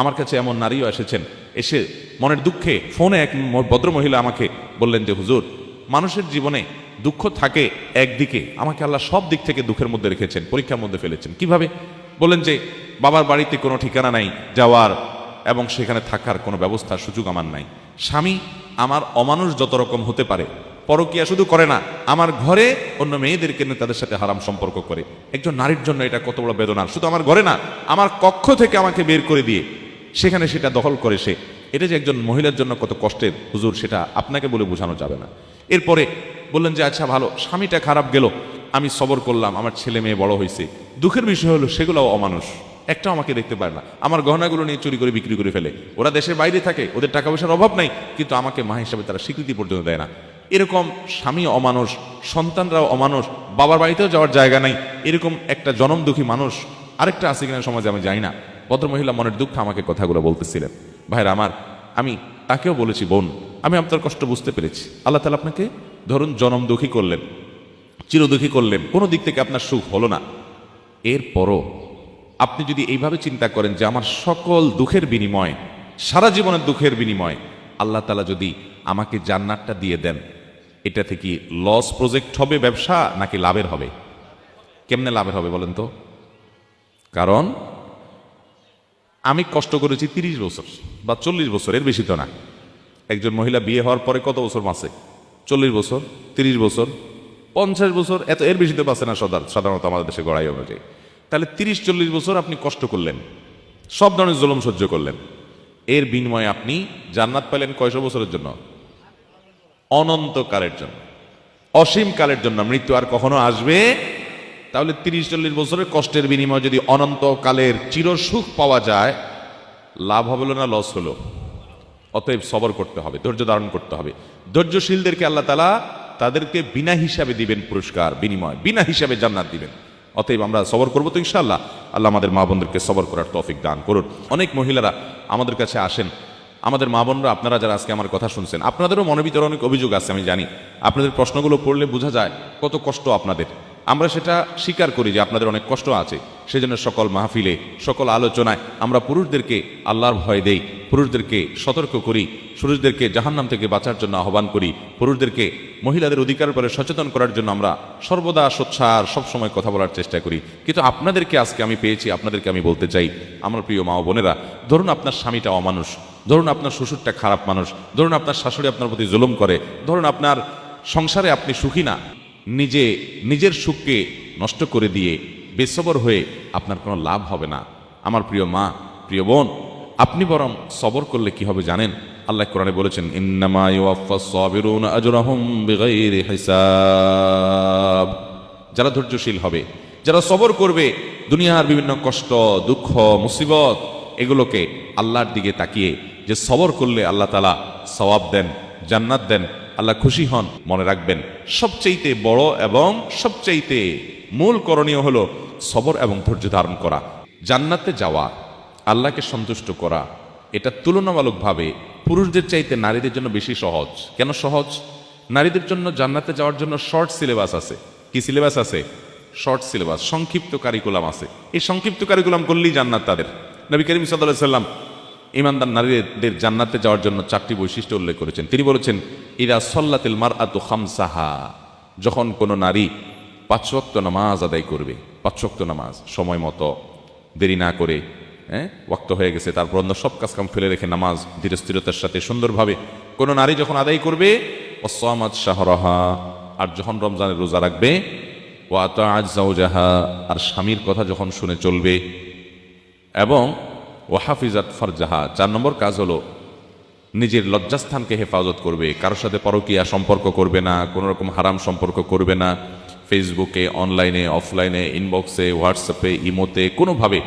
আমার কাছে এমন নারীও এসেছেন। এসে মনের দুঃখে ফোনে এক ভদ্রমহিলা আমাকে বললেন যে, হুজুর, মানুষের জীবনে দুঃখ থাকে একদিকে। আমাকে আল্লাহ সব দিক থেকে দুঃখের মধ্যে রেখেছেন, পরীক্ষার মধ্যে ফেলেছেন। কীভাবে? বললেন যে, বাবার বাড়িতে কোনো ঠিকানা নাই যাওয়ার এবং সেখানে থাকার কোনো ব্যবস্থা সুযোগ আমার নাই। স্বামী আমার অমানুষ যত রকম হতে পারে, পরকিয়া শুধু করে না, আমার ঘরে অন্য মেয়েদেরকে নিয়ে তাদের সাথে হারাম সম্পর্ক করে। একজন নারীর জন্য এটা কত বড় বেদনা শুধু আমার ঘরে না, আমার কক্ষ থেকে আমাকে বের করে দিয়ে সেখানে সেটা দখল করে সে। এটা যে একজন মহিলার জন্য কত কষ্টের, হুজুর, সেটা আপনাকে বলে বোঝানো যাবে না। এরপরে বললেন যে আচ্ছা ভালো, স্বামীটা খারাপ গেল, আমি সবর করলাম, আমার ছেলে মেয়ে বড় হয়েছে দুঃখের বিষয় হলো, সেগুলোও অমানুষ। একটাও আমাকে দেখতে পারে না। আমার গহনাগুলো নিয়ে চুরি করে, বিক্রি করে ফেলে। ওরা দেশের বাইরে থাকে, ওদের টাকা পয়সার অভাব নাই, কিন্তু আমাকে মা হিসাবে তারা স্বীকৃতি পর্যন্ত দেয় না। এরকম স্বামী অমানুষ, সন্তানরাও অমানুষ, বাবার বাড়িতেও যাওয়ার জায়গা নাই, এরকম একটা জনম দুঃখী মানুষ আরেকটা আছে কিনা সমাজে আমি যাই না। ভদ্রমহিলা মনের দুঃখ আমাকে কথাগুলো বলতেছিলেন, ভাইরা আমার, আমি তাকেও বলেছি, বোন, আমি আপনার কষ্ট বুঝতে পেরেছি। আল্লাহ তালা আপনাকে, ধরুন, জনম দুঃখী করলেন চিরদুখী করলেন, কোনো দিক থেকে আপনার সুখ হলো না। এরপরও আপনি যদি এইভাবে চিন্তা করেন যে আমার সকল দুঃখের বিনিময়, সারা জীবনের দুঃখের বিনিময়, আল্লাহ তালা যদি আমাকে জান্নাতটা দিয়ে দেন, এটা থেকে লস প্রজেক্ট হবে ব্যবসা নাকি লাভের হবে? কেমনে লাভের হবে বলেন তো? কারণ আমি কষ্ট করেছি তিরিশ বছর বা চল্লিশ বছর এর বেশি তো না। একজন মহিলা বিয়ে হওয়ার পরে কত বছর বাঁচে? চল্লিশ বছর, তিরিশ বছর, পঞ্চাশ বছর, এত এর বেশি তো বাঁচে না সদা সাধারণত আমাদের দেশে গড়াই অনুযায়ী। তাহলে তিরিশ, চল্লিশ বছর আপনি কষ্ট করলেন, সব ধরনের জুলুম সহ্য করলেন। এর বিনিময়ে আপনি জান্নাত পাইলেন কয়শো বছরের জন্য? অনন্তকালের জন্য। অসীম কালের জন্য। মৃত্যু আর কখনো আসবে তাহলে তিরিশ চল্লিশ বছরের কষ্টের বিনিময়ে যদি অনন্তকালের চিরসুখ পাওয়া যায়, লাভ হলো না লস হলো। অতএব সবর করতে হবে, ধৈর্য ধারণ করতে হবে। ধৈর্যশীলদেরকে আল্লাহ তালা তাদেরকে বিনা হিসাবে দিবেন পুরস্কার, বিনিময়, বিনা হিসাবে জান্নাত দিবেন। অতএব আমরা সবর করব তো ইনশাল্লাহ আল্লাহ আমাদের মা বোনদেরকে সবর করার তৌফিক দান করুন। অনেক মহিলারা আমাদের কাছে আসেন। আমাদের মা বোনরা, আপনারা যারা আজকে আমার কথা শুনছেন, আপনাদেরও মনের ভিতরে অনেক অভিযোগ আছে, আমি জানি। আপনাদের প্রশ্নগুলো পড়লে বোঝা যায় কত কষ্ট আপনাদের। আমরা সেটা স্বীকার করি যে আপনাদের অনেক কষ্ট আছে। সেজন্য সকল মাহফিলে, সকল আলোচনায় আমরা পুরুষদেরকে আল্লাহর ভয় দেই, পুরুষদেরকে সতর্ক করি, পুরুষদেরকে জাহান্নাম থেকে বাঁচার জন্য আহ্বান করি, পুরুষদেরকে মহিলাদের অধিকার পরে সচেতন করার জন্য আমরা সর্বদা সোচ্ছার সবসময় কথা বলার চেষ্টা করি। কিন্তু আপনাদেরকে আজকে আমি পেয়েছি, আপনাদেরকে আমি বলতে চাই, আমার প্রিয় মা বোনেরা, ধরুন আপনার স্বামীটা অমানুষ, ধরুন আপনার শ্বশুরটা খারাপ মানুষ, ধরুন আপনার শাশুড়ি আপনার প্রতি জুলুম করে, ধরুন আপনার সংসারে আপনি সুখী না নিজে, নিজের সুখকে নষ্ট করে দিয়ে বেসবর হয়ে আপনার কোনো লাভ হবে না। আমার প্রিয় মা, প্রিয় বোন, আপনি বরং সবর করলে কি হবে জানেন? আল্লাহ কোরআনে বলেছেন যারা ধৈর্যশীল হবে, যারা সবর করবে, দুনিয়ার বিভিন্ন কষ্ট, দুঃখ, মুসিবত, এগুলোকে আল্লাহর দিকে তাকিয়ে যে সবর করলে আল্লাহ তালা সওয়াব দেন, জান্নাত দেন আল্লাহ খুশি হন, মনে রাখবেন। সবচাইতে বড় এবং সবচাইতে মূল করণীয় হলো সবর এবং ধৈর্য ধারণ করা, জান্নাতে যাওয়া, আল্লাহকে সন্তুষ্ট করা। এটা তুলনামূলকভাবে পুরুষদের চাইতে নারীদের জন্য বেশি সহজ। কেন সহজ? নারীদের জন্য জান্নাতে যাওয়ার জন্য শর্ট সিলেবাস আছে। কি সিলেবাস আছে? শর্ট সিলেবাস সংক্ষিপ্ত কারিকুলাম আছে। এই সংক্ষিপ্ত কারিকুলাম করলেই জান্নাত তাদের। নবী করিম সাল্লাম ইমানদার নারীদের জান্নাতে যাওয়ার জন্য চারটি বৈশিষ্ট্য উল্লেখ করেছেন। তিনি বলেছেন ইরা সল্লাতিল মার আতু খামসাহা যখন কোনো নারী পাঁচওয়াক্ত নামাজ আদায় করবে, পাঁচওয়াক্ত নামাজ, সময় মতো, দেরি না করে হ্যাঁ ওয়াক্ত হয়ে গেছে, তারপর অন্য সব কাজ কাম ফেলে রেখে নামাজ ধীর স্থিরতার সাথে সুন্দরভাবে কোনো নারী যখন আদায় করবে অসামাদ শাহরহা, আর যখন রমজানের রোজা রাখবে ও আত আজ জাহা আর স্বামীর কথা যখন শুনে চলবে, এবং ওয়াহাফিজাত ফারজাহা। চার নম্বর কাজ হলো, নিজের লজ্জাস্থানকে হেফাজত করবে, কারোর সাথে পরকীয়া সম্পর্ক করবে না, কোনো রকম হারাম সম্পর্ক করবে না, ফেসবুকে, অনলাইনে, অফলাইনে, ইনবক্সে, হোয়াটসঅ্যাপে, ইমোতে, কোনোভাবে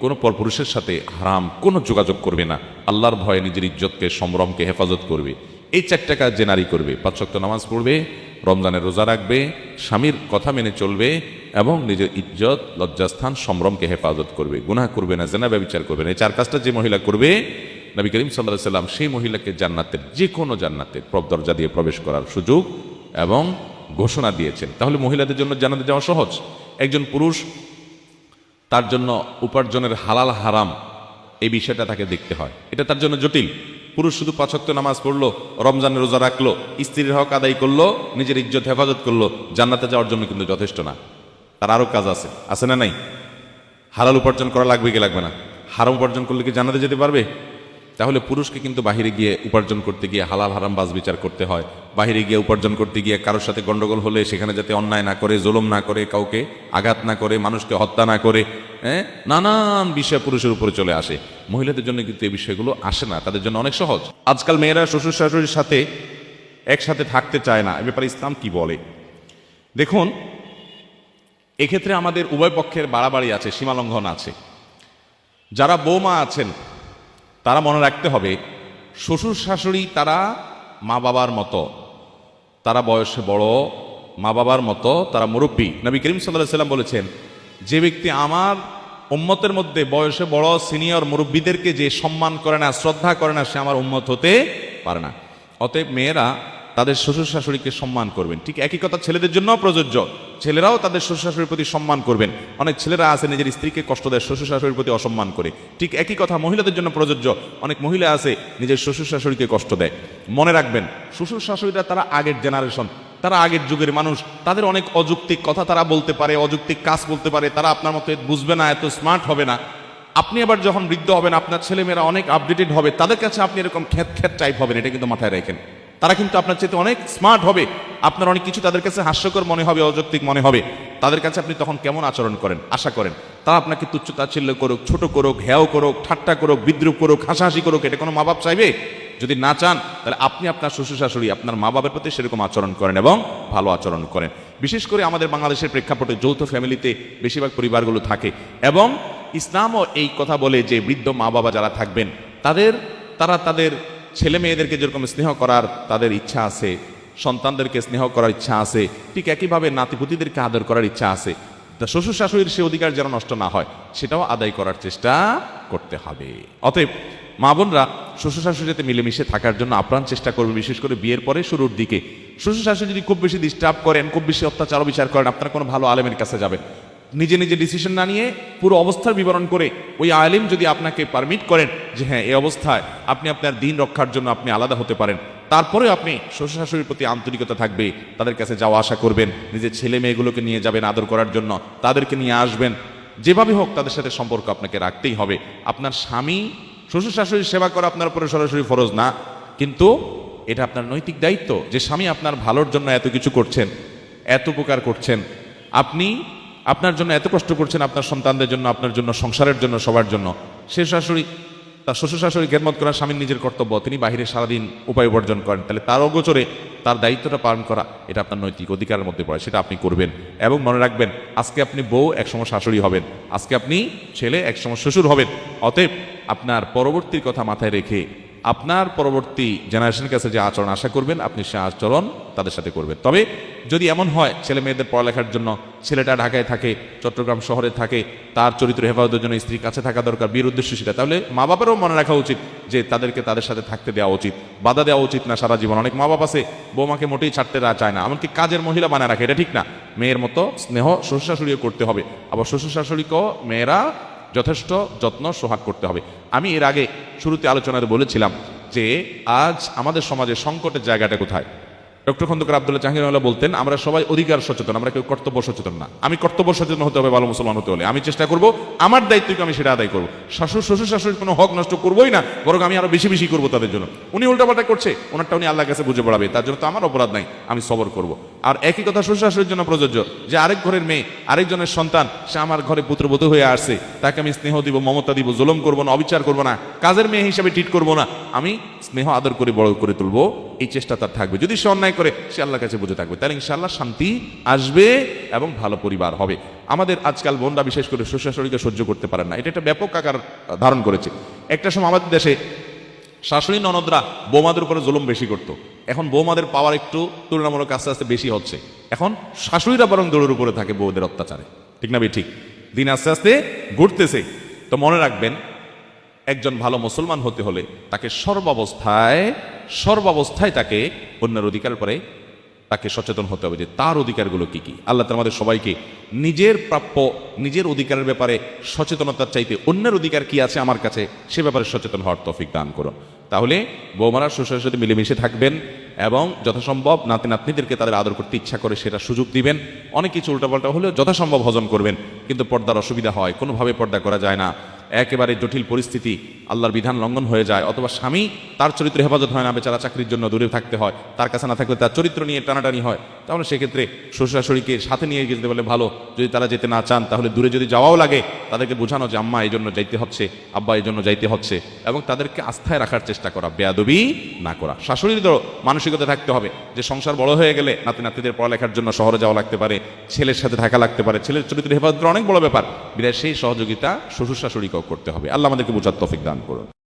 কোনো পরপুরুষের সাথে হারাম কোনো যোগাযোগ করবে না। আল্লাহর ভয়ে নিজের ইজ্জতকে, সম্ভ্রমকে হেফাজত করবে। এই চারটা কাজ যে নারী করবে। পাঁচশক্ত নামাজ পড়বে, রমজানের রোজা রাখবে, স্বামীর কথা মেনে চলবে এবং নিজের ইজ্জত, লজ্জাস্থান, সম্ভ্রমকে হেফাজত করবে। গুনাহ করবে না, জেনা ব্যবচার করবে না। এই চার কাজটা যে মহিলা করবে, নবী করিম সাল্লাহ সাল্লাম সেই মহিলাকে জান্নাতের যে কোনো জান্নাতের দরজা দিয়ে প্রবেশ করার সুযোগ এবং ঘোষণা দিয়েছেন। তাহলে মহিলাদের জন্য জান্নাতে যাওয়া সহজ। একজন পুরুষ, তার জন্য উপার্জনের হালাল হারাম এই বিষয়টা তাকে দেখতে হয়। এটা তার জন্য জটিল। পুরুষ শুধু পাঁচক্ত নামাজ পড়ল, রমজানের রোজা রাখল, স্ত্রীর হক আদায় করল, নিজের ইজ্জত হেফাজত করল, জান্নাতে যাওয়ার জন্য কিন্তু যথেষ্ট না। তার আরও কাজ আছে। আছে না নাই? হালাল উপার্জন করা লাগবে কি লাগবে না? হারাম উপার্জন করলে কি জানাতে যেতে পারবে? তাহলে পুরুষকে কিন্তু বাহিরে গিয়ে উপার্জন করতে গিয়ে হালাল হারাম বাজ বিচার করতে হয়। বাহিরে গিয়ে উপার্জন করতে গিয়ে কারোর সাথে গন্ডগোল হলে সেখানে যাতে অন্যায় না করে, জুলুম না করে, কাউকে আঘাত না করে, মানুষকে হত্যা না করে হ্যাঁ? নানান বিষয় পুরুষের উপরে চলে আসে। মহিলাদের জন্য কিন্তু এই বিষয়গুলো আসে না। তাদের জন্য অনেক সহজ। আজকাল মেয়েরা শ্বশুর শাশুড়ির সাথে একসাথে থাকতে চায় না। এ ব্যাপারে ইসলাম কি বলে? দেখুন এক্ষেত্রে আমাদের উভয় পক্ষের বাড়াবাড়ি আছে, সীমালঙ্ঘন আছে। যারা বৌমা আছেন, তারা মনে রাখতে হবে শ্বশুর শাশুড়ি তারা মা বাবার মতো। তারা বয়সে বড় মা বাবার মতো, তারা মুরব্বী। নবী করিম সাল্লাহ সাল্লাম বলেছেন, যে ব্যক্তি আমার উম্মতের মধ্যে বয়সে বড়, সিনিয়র মুরব্বীদেরকে যে সম্মান করে না, শ্রদ্ধা করে না, সে আমার উম্মত হতে পারে না। অতএব মেয়েরা তাদের শ্বশুর শাশুড়িকে সম্মান করবেন। ঠিক একই কথা ছেলেদের জন্য প্রযোজ্য। ছেলেরাও তাদের শ্বশুর শাশুড়ির প্রতি সম্মান করবেন। অনেক ছেলেরা আছে, নিজের স্ত্রীকে কষ্ট দেয় শ্বশুর শাশুড়ির প্রতি অসম্মান করে। ঠিক একই কথা মহিলাদের জন্য প্রযোজ্য। অনেক মহিলা আছে, নিজের শ্বশুর শাশুড়িকে কষ্ট দেয়। মনে রাখবেন শ্বশুর শাশুড়িরা তারা আগের জেনারেশন তারা আগের যুগের মানুষ। তাদের অনেক অযৌক্তিক কথা তারা বলতে পারে, অযৌক্তিক কাজ বলতে পারে। তারা আপনার মতো বুঝবে না, এত স্মার্ট হবে না। আপনি আবার যখন বৃদ্ধ হবেন, আপনার ছেলেমেয়েরা অনেক আপডেটেড হবে। তাদের কাছে আপনি এরকম খ্যাত খ্যাত টাইপ হবেন, এটা কিন্তু মাথায় রাখেন। তারা কিন্তু আপনার চেয়ে অনেক স্মার্ট হবে। আপনার অনেক কিছু তাদের কাছে হাস্যকর মনে হবে, অযৌক্তিক মনে হবে। তাদের কাছে আপনি তখন কেমন আচরণ করেন? আশা করেন। তারা আপনাকে তুচ্ছ তাচ্ছিল্য করুক, ছোট করুক হ্যাও করুক, ঠাট্টা করুক, বিদ্রুপ করুক, হাসাহাসি করুক, এটা কোনো মা বাপ চাইবে? যদি না চান, তাহলে আপনি আপনার শ্বশুর শাশুড়ি আপনার মা বাবার প্রতি সেরকম আচরণ করেন এবং ভালো আচরণ করেন। বিশেষ করে আমাদের বাংলাদেশের প্রেক্ষাপটে যৌথ ফ্যামিলিতে বেশিরভাগ পরিবারগুলো থাকে এবং ইসলামও এই কথা বলে যে বৃদ্ধ মা বাবা যারা থাকবেন, তাদের, তারা তাদের ছেলে মেয়েদেরকে যেরকম স্নেহ করার তাদের ইচ্ছা আছে, সন্তানদেরকে স্নেহ করার ইচ্ছা আছে, ঠিক একইভাবে নাতিপুতিদেরকে আদর করার ইচ্ছা আছে শ্বশুর শাশুড়ির সে অধিকার যেন নষ্ট না হয়, সেটাও আদায় করার চেষ্টা করতে হবে। অতএব মা বোনরা শ্বশুর শাশুড়ির সাথে মিলেমিশে থাকার জন্য আপ্রাণ চেষ্টা করবে, বিশেষ করে বিয়ের পরে শুরুর দিকে। শ্বশুর শাশুড়ি যদি খুব বেশি ডিস্টার্ব করেন, খুব বেশি অত্যাচার বিচার করেন, আপনারা কোনো ভালো আলেমের কাছে যাবেন। নিজে নিজে ডিসিশন না নিয়ে পুরো অবস্থার বিবরণ করে ওই আলিম যদি আপনাকে পারমিট করেন যে হ্যাঁ এই অবস্থায় আপনি আপনার দিন রক্ষার জন্য আপনি আলাদা হতে পারেন। তারপরে আপনি শ্বশুর শাশুড়ির প্রতি আন্তরিকতা থাকবে, তাদের কাছে যাওয়া আসা করবেন, নিজের ছেলে মেয়েগুলোকে নিয়ে যাবেন আদর করার জন্য, তাদেরকে নিয়ে আসবেন। যেভাবে হোক তাদের সাথে সম্পর্ক আপনাকে রাখতেই হবে। আপনার স্বামী শ্বশুর শাশুড়ির সেবা করা আপনার উপরে সরাসরি ফরজ না, কিন্তু এটা আপনার নৈতিক দায়িত্ব যে স্বামী আপনার ভালোর জন্য এত কিছু করছেন, এত উপকার করছেন। আপনি আপনার জন্য এত কষ্ট করছেন আপনার সন্তানদের জন্য, আপনার জন্য, সংসারের জন্য, সবার জন্য। সে শাশুড়ি, তার শ্বশুর শাশুড়ি খেদমত করা স্বামীর নিজের কর্তব্য, তিনি বাহিরে সারাদিন উপায় উপার্জন করেন। তাহলে তার অগোচরে তার দায়িত্বটা পালন করা, এটা আপনার নৈতিক অধিকারের মধ্যে পড়ে, সেটা আপনি করবেন। এবং মনে রাখবেন, আজকে আপনি বউ, একসময় শাশুড়ি হবেন। আজকে আপনি ছেলে, একসময় শ্বশুর হবেন। অতএব আপনার পরবর্তীর কথা মাথায় রেখে আপনার পরবর্তী জেনারেশনের কাছে যে আচরণ আশা করবেন, আপনি সে আচরণ তাদের সাথে করবেন। তবে যদি এমন হয়, ছেলে মেয়েদের পড়ালেখার জন্য ছেলেটা ঢাকায় থাকে, চট্টগ্রাম শহরে থাকে, তার চরিত্র হেফাজতের জন্য স্ত্রীর কাছে থাকা দরকার বিয়ের উদ্দেশ্য সেটা, তাহলে মা বাবারও মনে রাখা উচিত যে তাদেরকে তাদের সাথে থাকতে দেওয়া উচিত। বাধা দেওয়া উচিত না সারা জীবন। অনেক মা বাবা আছে, বৌমাকে মোটেই ছাড়তে চায় না। এমনকি কাজের মহিলা বানায় রাখে, এটা ঠিক না। মেয়ের মতো স্নেহ শ্বশুর শাশুড়িও করতে হবে। আবার শ্বশুর শাশুড়িকেও মেয়েরা যথেষ্ট যত্ন সোহাগ করতে হবে। আমি এর আগে শুরুতে আলোচনায় বলেছিলাম যে, আজ আমাদের সমাজে সংকটের জায়গাটা কোথায়? ডক্টর খন্দকার আব্দুল্লাহ জাহাঙ্গীর বলতেন, আমরা সবাই অধিকার সচেতন, আমরা কেউ কর্তব্য সচেতন না। আমি কর্তব্য সচেতন হতে হবে, ভালো মুসলমান হতে হলে। আমি চেষ্টা করব, আমার দায়িত্বকে আমি সেটা আদায় করব। শাশুর শ্বশুর শাশুড়ির কোনো হক নষ্ট করবোই না, বরং আমি আরও বেশি বেশি করব তাদের জন্য। উনি উল্টাপাল্টা করছে, ওনারটা উনি আল্লাহ কাছে বুঝে পড়াবে, তার জন্য তো আমার অপরাধ নাই, আমি সবর করব। আর একই কথা শ্বশুর শাশুড়ির জন্য প্রযোজ্য, যে আরেক ঘরের মেয়ে, আরেকজনের সন্তান, সে আমার ঘরে পুত্রবধূ হয়ে আসছে, তাকে আমি স্নেহ দিব, মমতা দিব, জুলম করব না, অবিচার করব না, কাজের মেয়ে হিসাবে ট্রিট করব না। আমি স্নেহ আদর করে বড় করে তুলবো এই চেষ্টা তার থাকবে। যদি সে অন্যায় করে, সে আল্লাহর কাছে বুঝে থাকবে। তাহলে ইনশাআল্লাহ শান্তি আসবে এবং ভালো পরিবার হবে। আমাদের আজকাল বোনরা বিশেষ করে শ্বশুর শাশুড়িকে সহ্য করতে পারেন না। এটা একটা ব্যাপক আকার ধারণ করেছে। একটা সময় আমাদের দেশে শাশুড়ি ননদরা বৌমাদের উপরে জুলুম বেশি করতো। এখন বৌমাদের পাওয়ার একটু তুলনামূলক আস্তে আস্তে বেশি হচ্ছে। এখন শাশুড়িরা বরং দৌড়ের উপরে থাকে বউদের অত্যাচারে। ঠিক না ভাই? ঠিক। দিন আস্তে আস্তে ঘুরতেছে। তো মনে রাখবেন, একজন ভালো মুসলমান হতে হলে তাকে সর্বাবস্থায় সর্বাবস্থায় তাকে অন্যের অধিকার পরে তাকে সচেতন হতে হবে যে তার অধিকারগুলো কি কি। আল্লাহ তাআলা আমাদের সবাইকে নিজের প্রাপ্য, নিজের অধিকারের ব্যাপারে সচেতনতার চাইতে অন্যের অধিকার কি আছে আমার কাছে সে ব্যাপারে সচেতন হওয়ার তৌফিক দান করুন। তাহলে বৌমারা শ্বশুরের সাথে মিলেমিশে থাকবেন এবং যথাসম্ভব নাতি নাতনিদেরকে তাদের আদর করতে ইচ্ছা করে সেটা সুযোগ দিবেন। অনেক কিছু উল্টাপাল্টা হলেও যথাসম্ভব হজম করবেন। কিন্তু পর্দার অসুবিধা হয়, কোনোভাবে পর্দা করা যায় না। একেবারে জটিল পরিস্থিতি আল্লাহর বিধান লঙ্ঘন হয়ে যায়, অথবা স্বামী তার চরিত্র হেফাজত হয় না, বেচারা চাকরির জন্য দূরে থাকতে হয়, তার কাছে না থাকলে তার চরিত্র নিয়ে টানাটানি হয়। তাহলে সেক্ষেত্রে শ্বশুরাশড়িকে সাথে নিয়ে যেতে বলে ভালো, যদি তারা যেতে না চান, তাহলে দূরে যদি যাওয়াও লাগে, তাদেরকে বোঝানো যে আম্মা এই জন্য যাইতে হচ্ছে, আব্বা এই জন্য যাইতে হচ্ছে, এবং তাদেরকে আস্থায় রাখার চেষ্টা করা, বেয়াদবি না করা। শাশুড়িরও মানসিকতা থাকতে হবে, যে সংসার বড় হয়ে গেলে নাতি নাতিদের পড়ালেখার জন্য শহরে যাওয়া লাগতে পারে, ছেলের সাথে থাকা লাগতে পারে, ছেলের চরিত্র হেফাজত অনেক বড় ব্যাপার। বিদায় সেই সহযোগিতা শ্বশুর শাশুড়িকেও করতে হবে। আল্লাহ আমাদেরকে বোঝার তফিক দান। করুন